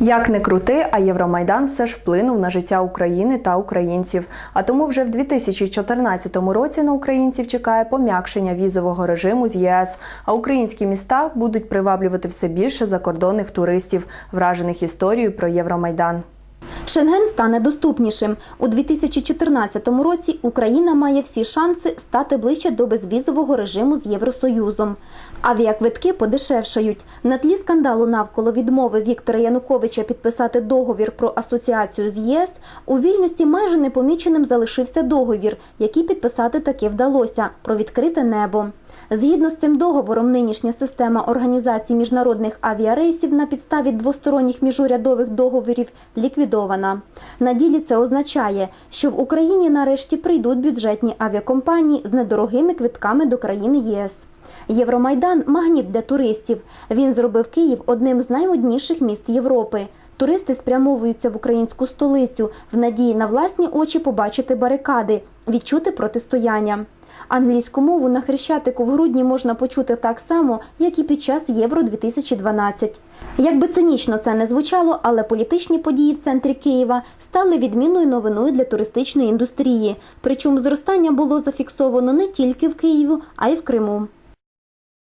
Як не крути, а Євромайдан все ж вплинув на життя України та українців. А тому вже в 2014 році на українців чекає пом'якшення візового режиму з ЄС. А українські міста будуть приваблювати все більше закордонних туристів, вражених історією про Євромайдан. Шенген стане доступнішим. У 2014 році Україна має всі шанси стати ближче до безвізового режиму з Євросоюзом. Авіаквитки подешевшають. На тлі скандалу навколо відмови Віктора Януковича підписати договір про асоціацію з ЄС у вільності майже непоміченим залишився договір, який підписати таки вдалося про відкрите небо. Згідно з цим договором, нинішня система організації міжнародних авіарейсів на підставі двосторонніх міжурядових договорів ліквідована. На ділі це означає, що в Україні нарешті прийдуть бюджетні авіакомпанії з недорогими квитками до країн ЄС. Євромайдан магніт для туристів. Він зробив Київ одним з наймодніших міст Європи. Туристи спрямовуються в українську столицю в надії на власні очі побачити барикади, відчути протистояння. Англійську мову на Хрещатику в грудні можна почути так само, як і під час Євро 2012. Як би цинічно це не звучало, але політичні події в центрі Києва стали відмінною новиною для туристичної індустрії. Причому зростання було зафіксовано не тільки в Києві, а й в Криму.